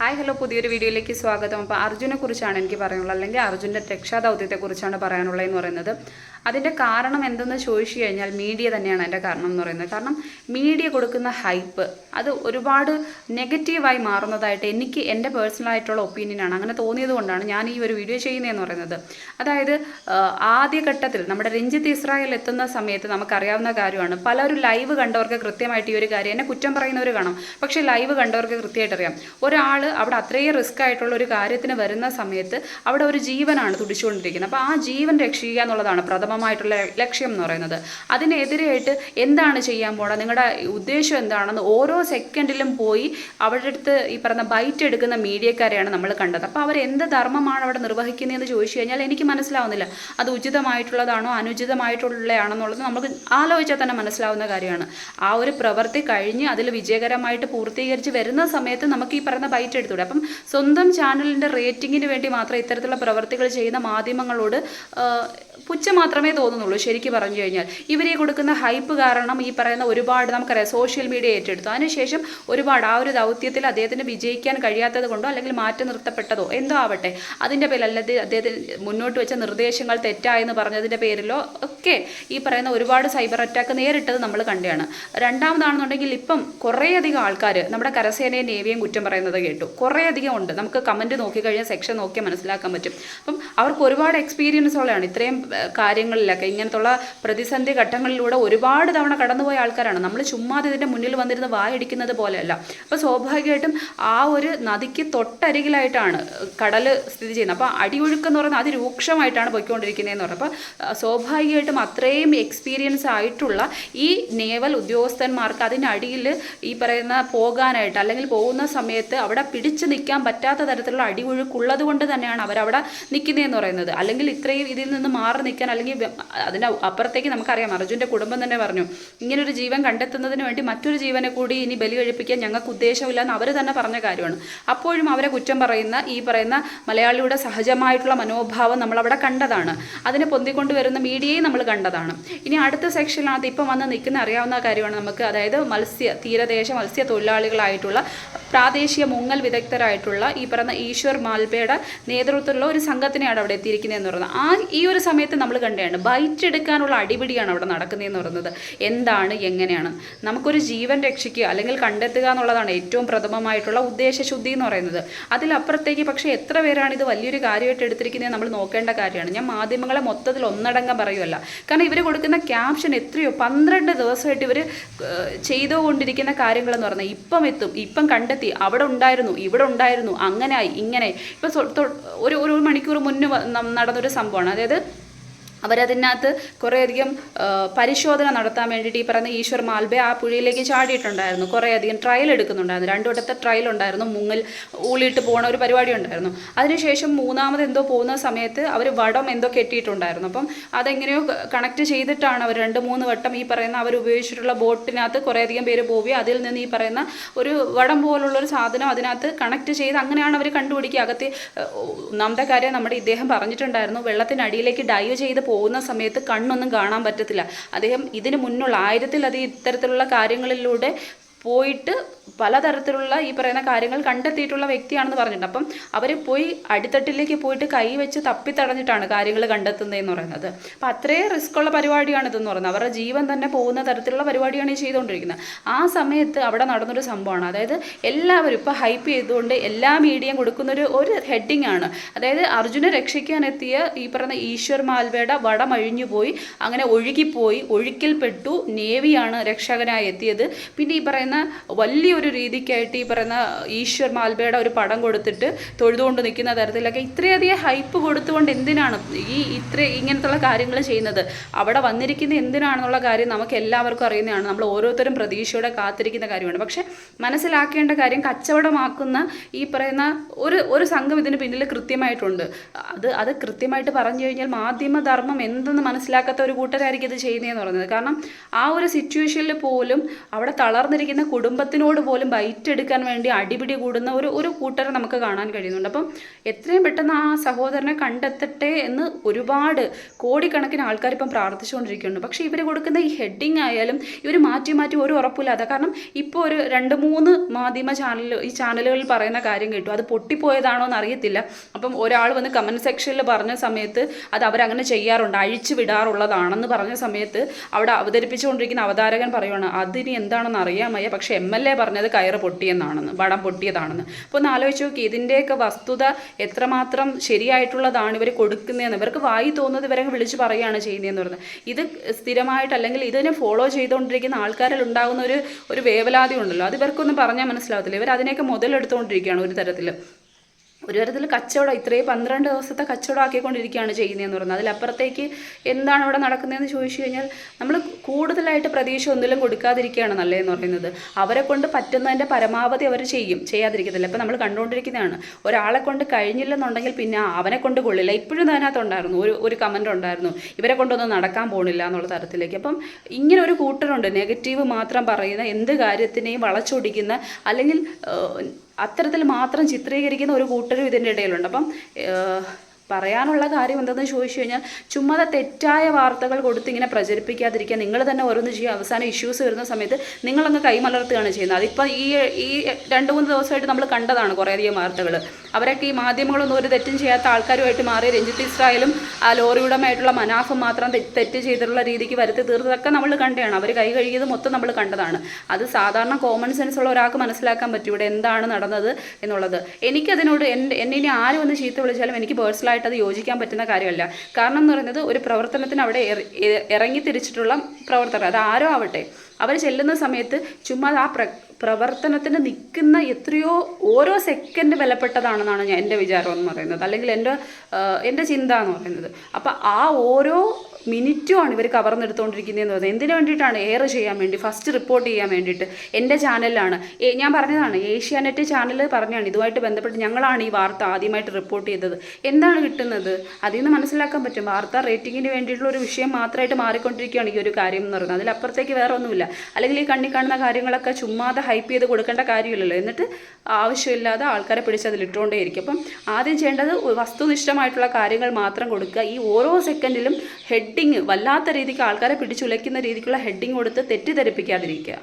Hi hello പുതിയൊരു വീഡിയോയിലേക്ക് സ്വാഗതം. അപ്പോൾ അർജുനെ കുറിച്ചാണ് എനിക്ക് പറയാനുള്ളത്. അല്ലെങ്കിൽ അർജുന്റെ രക്ഷാദൗത്യത്തെക്കുറിച്ചാണ് പറയാനുള്ളത് എന്ന് പറയുന്നത്. അതിന്റെ കാരണം എന്തെന്ന് ചോദിച്ചു കഴിഞ്ഞാൽ മീഡിയ തന്നെയാണ് അതിന്റെ കാരണം എന്ന് പറയുന്നത്. കാരണം മീഡിയ കൊടുക്കുന്ന ഹൈപ്പ് അത് ഒരുപാട് നെഗറ്റീവായി മാറുന്നതായിട്ട് എനിക്ക് എന്റെ പേഴ്സണലായിട്ടുള്ള ഒപ്പീനിയനാണ് അങ്ങനെ തോന്നിയത് കൊണ്ടാണ് ഞാൻ ഈ ഒരു വീഡിയോ ചെയ്യുന്നതെന്ന് പറയുന്നത്. അതായത് ആദ്യഘട്ടത്തിൽ നമ്മുടെ രഞ്ജിത്ത് ഇസ്രായേൽ എത്തുന്ന സമയത്ത് നമുക്കറിയാവുന്ന കാര്യമാണ്. പലരും ലൈവ് കണ്ടവർക്ക് കൃത്യമായിട്ട് ഈ ഒരു കാര്യം എന്നെ കുറ്റം പറയുന്നവർ കാണാം. പക്ഷേ ലൈവ് കണ്ടവർക്ക് കൃത്യമായിട്ട് അറിയാം ഒരാൾ അവിടെ അത്രയും റിസ്ക് ആയിട്ടുള്ള ഒരു കാര്യത്തിന് വരുന്ന സമയത്ത് അവിടെ ഒരു ജീവനാണ് തുടിച്ചുകൊണ്ടിരിക്കുന്നത്. അപ്പോൾ ആ ജീവൻ രക്ഷിക്കുക എന്നുള്ളതാണ് പ്രഥമമായിട്ടുള്ള ലക്ഷ്യം എന്ന് പറയുന്നത്. അതിനെതിരെയായിട്ട് എന്താണ് ചെയ്യാൻ പോണത്? നിങ്ങളുടെ ഉദ്ദേശം എന്താണെന്ന് ഓരോ സെക്കൻഡിലും പോയി അവരുടെ അടുത്ത് ഈ പറഞ്ഞ ബൈറ്റ് എടുക്കുന്ന മീഡിയക്കാരെയാണ് നമ്മൾ കണ്ടത്. അപ്പോൾ അവർ എന്ത് ധർമ്മമാണ് അവിടെ നിർവഹിക്കുന്നതെന്ന് ചോദിച്ചു കഴിഞ്ഞാൽ എനിക്ക് മനസ്സിലാവുന്നില്ല. അത് ഉചിതമായിട്ടുള്ളതാണോ അനുചിതമായിട്ടുള്ളതാണെന്നുള്ളത് നമുക്ക് ആലോചിച്ചാൽ തന്നെ മനസ്സിലാവുന്ന കാര്യമാണ്. ആ ഒരു പ്രവൃത്തി കഴിഞ്ഞ് അതിൽ വിജയകരമായിട്ട് പൂർത്തീകരിച്ച് വരുന്ന സമയത്ത് നമുക്ക് ഈ പറയുന്ന ബൈറ്റ് എടുത്തൂടെ അപ്പം സ്വന്തം ചാനലിന്റെ റേറ്റിങ്ങിന് വേണ്ടി മാത്രം ഇത്തരത്തിലുള്ള പ്രവർത്തികൾ ചെയ്യുന്ന മാധ്യമങ്ങളോട് പുച്ഛം മാത്രമേ തോന്നുന്നുള്ളൂ ശരിക്കും പറഞ്ഞു കഴിഞ്ഞാൽ. ഇവരെ കൊടുക്കുന്ന ഹൈപ്പ് കാരണം ഈ പറയുന്ന ഒരുപാട് നമുക്കറിയാം സോഷ്യൽ മീഡിയ ഏറ്റെടുത്തു. അതിനുശേഷം ഒരുപാട് ആ ഒരു ദൗത്യത്തിൽ അദ്ദേഹത്തിന് വിജയിക്കാൻ കഴിയാത്തത് കൊണ്ടോ അല്ലെങ്കിൽ മാറ്റി നിർത്തപ്പെട്ടതോ എന്തോ ആവട്ടെ അതിന്റെ പേരിൽ അല്ലെങ്കിൽ അദ്ദേഹത്തിന് മുന്നോട്ട് വെച്ച നിർദ്ദേശങ്ങൾ തെറ്റായെന്ന് പറഞ്ഞതിന്റെ പേരിലോ ഒക്കെ ഈ പറയുന്ന ഒരുപാട് സൈബർ അറ്റാക്ക് നേരിട്ടത് നമ്മൾ കണ്ടതാണ്. രണ്ടാമതാണെന്നുണ്ടെങ്കിൽ ഇപ്പം കുറേയധികം ആൾക്കാർ നമ്മുടെ കരസേനയും നേവിയും കുറ്റം പറയുന്നത് കേട്ടു. കുറേയധികം ഉണ്ട്. നമുക്ക് കമന്റ് നോക്കിക്കഴിഞ്ഞാൽ സെക്ഷൻ നോക്കിയാൽ മനസ്സിലാക്കാൻ പറ്റും. അപ്പം അവർക്ക് ഒരുപാട് എക്സ്പീരിയൻസ് ഉള്ളതാണ്. ഇത്രയും കാര്യങ്ങളിലൊക്കെ ഇങ്ങനത്തുള്ള പ്രതിസന്ധി ഘട്ടങ്ങളിലൂടെ ഒരുപാട് തവണ കടന്നുപോയ ആൾക്കാരാണ്. നമ്മൾ ചുമ്മാതെ ഇതിന്റെ മുന്നിൽ വന്നിരുന്ന് വായടിക്കുന്നത് പോലെയല്ല. അപ്പോൾ സ്വാഭാവികമായിട്ടും ആ ഒരു നദിക്ക് തൊട്ടരികിലായിട്ടാണ് കടൽ സ്ഥിതി ചെയ്യുന്നത്. അപ്പോൾ അടിയൊഴുക്ക് എന്ന് പറയുന്നത് അതിരൂക്ഷമായിട്ടാണ് പോയിക്കൊണ്ടിരിക്കുന്നതെന്ന് പറയുന്നത്. അപ്പോൾ സ്വാഭാവികമായിട്ടും അത്രയും എക്സ്പീരിയൻസ് ആയിട്ടുള്ള ഈ നേവൽ ഉദ്യോഗസ്ഥന്മാർക്ക് അതിനടിയിൽ ഈ പറയുന്ന പോകാനായിട്ട് അല്ലെങ്കിൽ പോകുന്ന സമയത്ത് അവിടെ പിടിച്ചു നിൽക്കാൻ പറ്റാത്ത തരത്തിലുള്ള അടിയൊഴുക്കുള്ളത് കൊണ്ട് തന്നെയാണ് അവരവിടെ നിൽക്കുന്നതെന്ന് പറയുന്നത്. അല്ലെങ്കിൽ ഇത്രയും ഇതിൽ നിന്ന് മാറി നിൽക്കാൻ അല്ലെങ്കിൽ അതിന്റെ അപ്പുറത്തേക്ക് നമുക്കറിയാം അർജുന്റെ കുടുംബം തന്നെ പറഞ്ഞു ഇങ്ങനൊരു ജീവൻ കണ്ടെത്തുന്നതിന് വേണ്ടി മറ്റൊരു ജീവനെ കൂടി ഇനി ബലി കഴിപ്പിക്കാൻ ഞങ്ങൾക്ക് ഉദ്ദേശമില്ല എന്ന് അവർ തന്നെ പറഞ്ഞ കാര്യമാണ്. അപ്പോഴും അവരെ കുറ്റം പറയുന്ന ഈ പറയുന്ന മലയാളിയുടെ സഹജമായിട്ടുള്ള മനോഭാവം നമ്മളവിടെ കണ്ടതാണ്. അതിനെ പൊന്തിക്കൊണ്ട് വരുന്ന മീഡിയയും നമ്മൾ കണ്ടതാണ്. ഇനി അടുത്ത സെക്ഷനിനകത്ത് ഇപ്പം വന്ന് നിൽക്കുന്ന അറിയാവുന്ന കാര്യമാണ് നമുക്ക് അതായത് മത്സ്യ തീരദേശ മത്സ്യ തൊഴിലാളികളായിട്ടുള്ള പ്രാദേശിക മുങ്ങൽ വിദഗ്ധരായിട്ടുള്ള ഈ പറയുന്ന ഈശ്വർ മാൽപയുടെ നേതൃത്വത്തിലുള്ള ഒരു സംഘത്തിനെയാണ് അവിടെ എത്തിയിരിക്കുന്നതെന്ന് പറയുന്നത്. ആ ഈ ഒരു സമയത്ത് നമ്മൾ കണ്ടതാണ് ബൈറ്റ് എടുക്കാനുള്ള അടിപിടിയാണ് അവിടെ നടക്കുന്നതെന്ന് പറയുന്നത്. എന്താണ് എങ്ങനെയാണ്? നമുക്കൊരു ജീവൻ രക്ഷിക്കുക അല്ലെങ്കിൽ കണ്ടെത്തുക എന്നുള്ളതാണ് ഏറ്റവും പ്രഥമമായിട്ടുള്ള ഉദ്ദേശശുദ്ധി എന്ന് പറയുന്നത്. അതിലപ്പുറത്തേക്ക് പക്ഷേ എത്ര പേരാണ് ഇത് വലിയൊരു കാര്യമായിട്ട് എടുത്തിരിക്കുന്നത് നമ്മൾ നോക്കേണ്ട കാര്യമാണ്. ഞാൻ മാധ്യമങ്ങളെ മൊത്തത്തിൽ ഒന്നടങ്കം പറയുമല്ല കാരണം ഇവർ കൊടുക്കുന്ന ക്യാപ്ഷൻ എത്രയോ പന്ത്രണ്ട് ദിവസമായിട്ട് ഇവർ ചെയ്തുകൊണ്ടിരിക്കുന്ന കാര്യങ്ങളെന്ന് പറഞ്ഞാൽ ഇപ്പം എത്തും. ഇപ്പം കണ്ടെത്തി. അവിടെ ഉണ്ടായിരുന്നു ഇവിടെ ഉണ്ടായിരുന്നു അങ്ങനെയായി ഇങ്ങനെ. ഇപ്പോൾ ഒരു ഒരു മണിക്കൂർ മുന്നേ നടന്നൊരു സംഭവമാണ്. അതായത് അവരതിനകത്ത് കുറേയധികം പരിശോധന നടത്താൻ വേണ്ടിയിട്ട് ഈ പറയുന്ന ഈശ്വർ മാൽബെ ആ പുഴയിലേക്ക് ചാടിയിട്ടുണ്ടായിരുന്നു. കുറേയധികം ട്രയൽ എടുക്കുന്നുണ്ടായിരുന്നു. രണ്ടു വട്ടത്തെ ട്രയൽ ഉണ്ടായിരുന്നു. മുങ്ങിൽ ഊളിയിട്ട് പോണ ഒരു പരിപാടി ഉണ്ടായിരുന്നു. അതിനുശേഷം മൂന്നാമത് എന്തോ പോകുന്ന സമയത്ത് അവർ വടം എന്തോ കെട്ടിയിട്ടുണ്ടായിരുന്നു. അപ്പം അതെങ്ങനെയോ കണക്ട് ചെയ്തിട്ടാണ് അവർ രണ്ട് മൂന്ന് വട്ടം ഈ പറയുന്ന അവർ ഉപയോഗിച്ചിട്ടുള്ള ബോട്ടിനകത്ത് കുറേയധികം പേര് പോവുകയും അതിൽ നിന്ന് ഈ പറയുന്ന ഒരു വടം പോലുള്ള ഒരു സാധനം അതിനകത്ത് കണക്ട് ചെയ്ത് അങ്ങനെയാണ് അവർ കണ്ടുപിടിക്കുക. അകത്ത് ഒന്നാമത്തെ കാര്യം നമ്മുടെ ഇദ്ദേഹം പറഞ്ഞിട്ടുണ്ടായിരുന്നു. വെള്ളത്തിനടിയിലേക്ക് ഡൈവ് ചെയ്ത് പോകുന്ന സമയത്ത് കണ്ണൊന്നും കാണാൻ പറ്റത്തില്ല. അദ്ദേഹം ഇതിന് മുന്നുള്ള ആയിരത്തിലധികം ഇത്തരത്തിലുള്ള കാര്യങ്ങളിലൂടെ പോയിട്ട് പലതരത്തിലുള്ള ഈ പറയുന്ന കാര്യങ്ങൾ കണ്ടെത്തിയിട്ടുള്ള വ്യക്തിയാണെന്ന് പറഞ്ഞിട്ടുണ്ട്. അപ്പം അവർ പോയി അടിത്തട്ടിലേക്ക് പോയിട്ട് കൈ വെച്ച് തപ്പിത്തടഞ്ഞിട്ടാണ് കാര്യങ്ങൾ കണ്ടെത്തുന്നതെന്ന് പറയുന്നത്. അപ്പം അത്രയും റിസ്ക് ഉള്ള പരിപാടിയാണ് ഇതെന്ന് പറയുന്നത്. അവരുടെ ജീവൻ തന്നെ പോകുന്ന തരത്തിലുള്ള പരിപാടിയാണ് ഈ ചെയ്തുകൊണ്ടിരിക്കുന്നത്. ആ സമയത്ത് അവിടെ നടന്നൊരു സംഭവമാണ്. അതായത് എല്ലാവരും ഇപ്പോൾ ഹൈപ്പ് ചെയ്തുകൊണ്ട് എല്ലാ മീഡിയയും കൊടുക്കുന്നൊരു ഒരു ഹെഡിങ് ആണ്. അതായത് അർജുനെ രക്ഷിക്കാനെത്തിയ ഈ പറയുന്ന ഈശ്വർ മാൽവയുടെ വടമഴിഞ്ഞു പോയി. അങ്ങനെ ഒഴുകിപ്പോയി. ഒഴുക്കിൽപ്പെട്ടു. നേവിയാണ് രക്ഷകനായി എത്തിയത്. പിന്നെ ഈ പറയുന്ന വലിയൊരു രീതിക്കായിട്ട് ഈ പറയുന്ന ഈശ്വർ മാൽബയുടെ ഒരു പടം കൊടുത്തിട്ട് തൊഴുതുകൊണ്ട് നിൽക്കുന്ന തരത്തിലൊക്കെ ഇത്രയധികം ഹൈപ്പ് കൊടുത്തുകൊണ്ട് എന്തിനാണ് ഈ ഇത്ര ഇങ്ങനത്തുള്ള കാര്യങ്ങൾ ചെയ്യുന്നത്? അവിടെ വന്നിരിക്കുന്ന എന്തിനാണെന്നുള്ള കാര്യം നമുക്ക് എല്ലാവർക്കും അറിയുന്നതാണ്. നമ്മൾ ഓരോരുത്തരും പ്രതീക്ഷയോടെ കാത്തിരിക്കുന്ന കാര്യമാണ്. പക്ഷേ മനസ്സിലാക്കേണ്ട കാര്യം കച്ചവടമാക്കുന്ന ഈ പറയുന്ന ഒരു ഒരു സംഘം ഇതിന് പിന്നിൽ കൃത്യമായിട്ടുണ്ട്. അത് അത് കൃത്യമായിട്ട് പറഞ്ഞു കഴിഞ്ഞാൽ മാധ്യമധർമ്മം എന്തെന്ന് മനസ്സിലാക്കാത്ത ഒരു കൂട്ടരായിരിക്കും ഇത് ചെയ്യുന്നതെന്ന് പറയുന്നത്. കാരണം ആ ഒരു സിറ്റുവേഷനിൽ പോലും അവിടെ തളർന്നിരിക്കുന്ന കുടുംബത്തിനോട് പോലും ബൈറ്റ് എടുക്കാൻ വേണ്ടി അടിപിടി കൂടുന്ന ഒരു ഒരു കൂട്ടരെ നമുക്ക് കാണാൻ കഴിയുന്നുണ്ട്. അപ്പം എത്രയും പെട്ടെന്ന് ആ സഹോദരനെ കണ്ടെത്തട്ടെ എന്ന് ഒരുപാട് കോടിക്കണക്കിന് ആൾക്കാർ ഇപ്പം പ്രാർത്ഥിച്ചുകൊണ്ടിരിക്കുന്നുണ്ട്. പക്ഷേ ഇവർ കൊടുക്കുന്ന ഈ ഹെഡിങ് ആയാലും ഇവർ മാറ്റി മാറ്റി ഒരു ഉറപ്പില്ലാതെ കാരണം ഇപ്പോൾ ഒരു രണ്ട് മൂന്ന് മാധ്യമ ചാനൽ ഈ ചാനലുകളിൽ പറയുന്ന കാര്യം കേട്ടു. അത് പൊട്ടിപ്പോയതാണോ എന്ന് അറിയത്തില്ല അപ്പം ഒരാൾ വന്ന് കമന്റ് സെക്ഷനിൽ പറഞ്ഞ സമയത്ത് അത് അവരങ്ങനെ ചെയ്യാറുണ്ട്. അഴിച്ചു വിടാറുള്ളതാണെന്ന് പറഞ്ഞ സമയത്ത് അവിടെ അവതരിപ്പിച്ചുകൊണ്ടിരിക്കുന്ന അവതാരകൻ പറയുവാണ് അതിന് എന്താണെന്ന് അറിയാൻ വയ്യ. പക്ഷേ എം എൽ എ പറഞ്ഞത് കയറ് പൊട്ടിയെന്നാണെന്ന് വടം പൊട്ടിയതാണെന്ന്. അപ്പോൾ ഒന്ന് ആലോചിച്ച് നോക്കി ഇതിന്റെയൊക്കെ വസ്തുത എത്രമാത്രം ശരിയായിട്ടുള്ളതാണ് ഇവർ കൊടുക്കുന്നതെന്ന്. ഇവർക്ക് വായി തോന്നുന്നത് ഇവരെ വിളിച്ച് പറയുകയാണ് ചെയ്യുന്നതെന്ന് പറയുന്നത്. ഇത് സ്ഥിരമായിട്ട് അല്ലെങ്കിൽ ഇതിനെ ഫോളോ ചെയ്തുകൊണ്ടിരിക്കുന്ന ആൾക്കാരിൽ ഉണ്ടാകുന്ന ഒരു ഒരു വേവലാതി ഉണ്ടല്ലോ. അത് ഇവർക്കൊന്നും പറഞ്ഞാൽ മനസ്സിലാവത്തില്ല. ഇവർ അതിനെയൊക്കെ മുതലെടുത്തുകൊണ്ടിരിക്കുകയാണ് ഒരു തരത്തിൽ ഒരു തരത്തിൽ കച്ചവടം ഇത്രയും പന്ത്രണ്ട് ദിവസത്തെ കച്ചവടം ആക്കിക്കൊണ്ടിരിക്കുകയാണ് ചെയ്യുന്നതെന്ന് പറയുന്നത്. അതിലപ്പുറത്തേക്ക് എന്താണ് ഇവിടെ നടക്കുന്നതെന്ന് ചോദിച്ചു കഴിഞ്ഞാൽ നമ്മൾ കൂടുതലായിട്ട് പ്രതീക്ഷ ഒന്നിലും കൊടുക്കാതിരിക്കുകയാണ് നല്ലതെന്ന് പറയുന്നത്. അവരെ കൊണ്ട് പറ്റുന്നതിന്റെ പരമാവധി അവർ ചെയ്യും. ചെയ്യാതിരിക്കത്തില്ല. ഇപ്പം നമ്മൾ കണ്ടുകൊണ്ടിരിക്കുന്നതാണ്. ഒരാളെ കൊണ്ട് കഴിഞ്ഞില്ലെന്നുണ്ടെങ്കിൽ പിന്നെ അവനെ കൊണ്ട് കൊള്ളില്ല. ഇപ്പോഴും അതിനകത്തുണ്ടായിരുന്നു ഒരു ഒരു കമന്റ് ഉണ്ടായിരുന്നു. ഇവരെ കൊണ്ടൊന്നും നടക്കാൻ പോണില്ല എന്നുള്ള തരത്തിലേക്ക്. അപ്പം ഇങ്ങനെ ഒരു കൂട്ടരുണ്ട്. നെഗറ്റീവ് മാത്രം പറയുന്ന എന്ത് കാര്യത്തിനെയും വളച്ചൊടിക്കുന്ന അല്ലെങ്കിൽ അത്തരത്തിൽ മാത്രം ചിത്രീകരിക്കുന്ന ഒരു കൂട്ടരും ഇതിന്റെ ഇടയിലുണ്ട്. അപ്പം പറയാനുള്ള കാര്യം എന്തെന്ന് ചോദിച്ചു കഴിഞ്ഞാൽ ചുമ്മാതെ തെറ്റായ വാർത്തകൾ കൊടുത്ത് ഇങ്ങനെ പ്രചരിപ്പിക്കാതിരിക്കുക. നിങ്ങൾ തന്നെ ഓരോന്ന് ചെയ്യുക. അവസാനം ഇഷ്യൂസ് വരുന്ന സമയത്ത് നിങ്ങളങ്ങ് കൈമലർത്തുകയാണ് ചെയ്യുന്നത്. അതിപ്പോൾ ഈ ഈ രണ്ട് മൂന്ന് ദിവസമായിട്ട് നമ്മൾ കണ്ടതാണ് കുറേയധികം വാർത്തകൾ. അവരൊക്കെ ഈ മാധ്യമങ്ങളൊന്നും ഒരു തെറ്റും ചെയ്യാത്ത ആൾക്കാരുമായിട്ട് മാറി രഞ്ജിത്ത് ഇസ്രായേലും ആ ലോറി ഉടമയായിട്ടുള്ള മനാഫും മാത്രം തെറ്റ് ചെയ്തിട്ടുള്ള രീതിക്ക് വരുത്തി തീർത്തതൊക്കെ നമ്മൾ കണ്ടതാണ്. അവർ കൈ കഴുകിയത് മൊത്തം നമ്മൾ കണ്ടതാണ്. അത് സാധാരണ കോമൺ സെൻസ് ഉള്ള ഒരാൾക്ക് മനസ്സിലാക്കാൻ പറ്റും ഇവിടെ എന്താണ് നടന്നത് എന്നുള്ളത്. എനിക്കതിനോട് എന്നെ ഇനി ആരും ഒന്ന് ചീത്ത വിളിച്ചാലും എനിക്ക് പേഴ്സണലായിട്ട് അത് യോജിക്കാൻ പറ്റുന്ന കാര്യമല്ല. കാരണം എന്ന് പറയുന്നത് ഒരു പ്രവർത്തനത്തിന് അവിടെ ഇറങ്ങി തിരിച്ചിട്ടുള്ള പ്രവർത്തകർ അത് ആരോ ആവട്ടെ അവർ ചെല്ലുന്ന സമയത്ത് ചുമ്മാ ആ പ്ര പ്രവർത്തനത്തിന് നിൽക്കുന്ന എത്രയോ ഓരോ സെക്കൻഡ് വിലപ്പെട്ടതാണെന്നാണ് ഞാൻ എന്റെ വിചാരം എന്ന് പറയുന്നത്. അല്ലെങ്കിൽ എന്റെ എന്റെ ചിന്ത എന്ന് പറയുന്നത്. അപ്പോൾ ആ ഓരോ മിനിറ്റുമാണ് ഇവർ കവർന്നെടുത്തുകൊണ്ടിരിക്കുന്നതെന്ന് പറയുന്നത്. എന്തിനു വേണ്ടിയിട്ടാണ് എയർ ചെയ്യാൻ വേണ്ടി ഫസ്റ്റ് റിപ്പോർട്ട് ചെയ്യാൻ വേണ്ടിയിട്ട്? എന്റെ ചാനലിലാണ് ഞാൻ പറഞ്ഞതാണ് ഏഷ്യാനെറ്റ് ചാനൽ പറഞ്ഞാണ് ഇതുമായിട്ട് ബന്ധപ്പെട്ട് ഞങ്ങളാണ് ഈ വാർത്ത ആദ്യമായിട്ട് റിപ്പോർട്ട് ചെയ്തത്. എന്താണ് കിട്ടുന്നത്? അതിൽ നിന്ന് മനസ്സിലാക്കാൻ പറ്റും. വാർത്ത റേറ്റിങ്ങിന് വേണ്ടിയിട്ടുള്ള ഒരു വിഷയം മാത്രമായിട്ട് മാറിക്കൊണ്ടിരിക്കുകയാണ് ഈ ഒരു കാര്യം എന്ന് പറയുന്നത്. അതിലപ്പുറത്തേക്ക് വേറെ ഒന്നുമില്ല അല്ലെങ്കിൽ ഈ കണ്ണി കാണുന്ന കാര്യങ്ങളൊക്കെ ചുമ്മാതെ ഹൈപ്പ് ചെയ്ത് കൊടുക്കേണ്ട കാര്യമില്ലല്ലോ. എന്നിട്ട് ആവശ്യമില്ലാതെ ആൾക്കാരെ പിടിച്ച് അതിലിട്ടുകൊണ്ടേയിരിക്കും അപ്പം ആദ്യം ചെയ്യേണ്ടത് വസ്തുനിഷ്ഠമായിട്ടുള്ള കാര്യങ്ങൾ മാത്രം കൊടുക്കുക. ഈ ഓരോ സെക്കൻഡിലും ഹെഡിങ് വല്ലാത്ത രീതിക്ക് ആൾക്കാരെ പിടിച്ചുലയ്ക്കുന്ന രീതിക്കുള്ള ഹെഡിങ് കൊടുത്ത് തെറ്റിദ്ധരിപ്പിക്കാതിരിക്കുക.